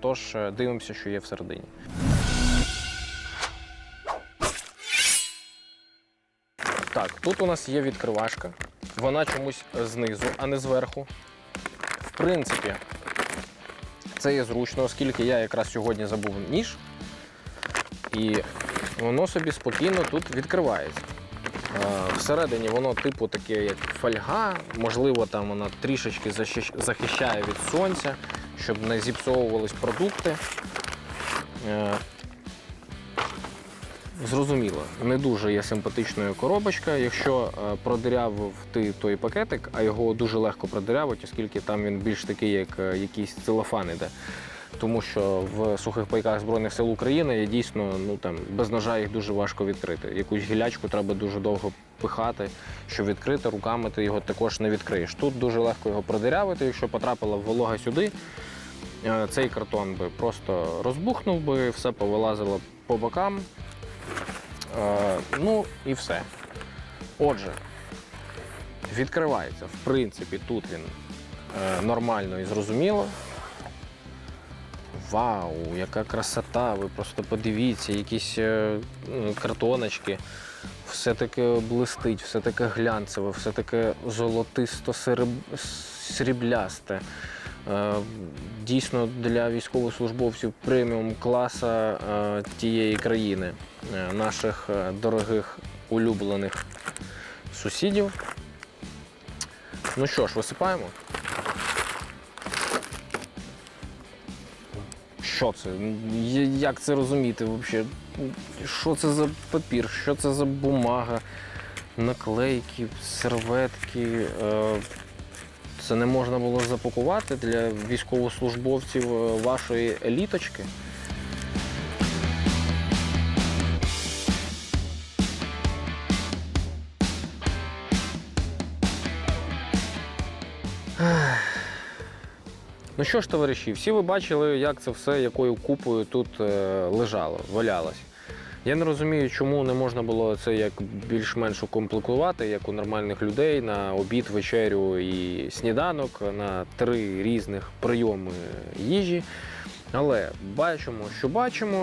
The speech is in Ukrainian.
Тож е, дивимося, що є всередині. Так, тут у нас є відкривашка. Вона чомусь знизу, а не зверху. В принципі, це є зручно, оскільки я якраз сьогодні забув ніж. І воно собі спокійно тут відкривається. Е, Всередині воно типу таке, як фольга, можливо, там вона трішечки захищає від сонця, щоб не зіпсовувались продукти. Е, Зрозуміло, не дуже є симпатичною коробочка. Якщо е, продирявив ти той пакетик, а його дуже легко продирявить, оскільки там він більш такий, як е, якийсь целофан іде. Тому що в сухих пайках Збройних сил України є дійсно ну там без ножа їх дуже важко відкрити. Якусь гілячку треба дуже довго пихати, щоб відкрити руками ти його також не відкриєш. Тут дуже легко його продирявити. Якщо потрапила волога сюди, е, цей картон би просто розбухнув би, все повилазило по бокам. Е, Ну і все. Отже, відкривається. В принципі, тут він е, нормально і зрозуміло. Вау, яка красота! Ви просто подивіться, якісь е, картоночки. Все таке блистить, все таке глянцеве, все таке золотисто-сріблясте. Е, Дійсно для військовослужбовців преміум класа е, тієї країни, наших дорогих улюблених сусідів. Ну що ж, висипаємо. Що це? Як це розуміти взагалі? Що це за папір? Що це за бумага? Наклейки, серветки. Е, Це не можна було запакувати для військовослужбовців е, вашої еліточки. Ну що ж, товариші, всі ви бачили, як це все, якою купою тут е, лежало, валялось. Я не розумію, чому не можна було це як більш-менш укомплектувати, як у нормальних людей на обід, вечерю і сніданок на три різних прийоми їжі. Але бачимо, що бачимо,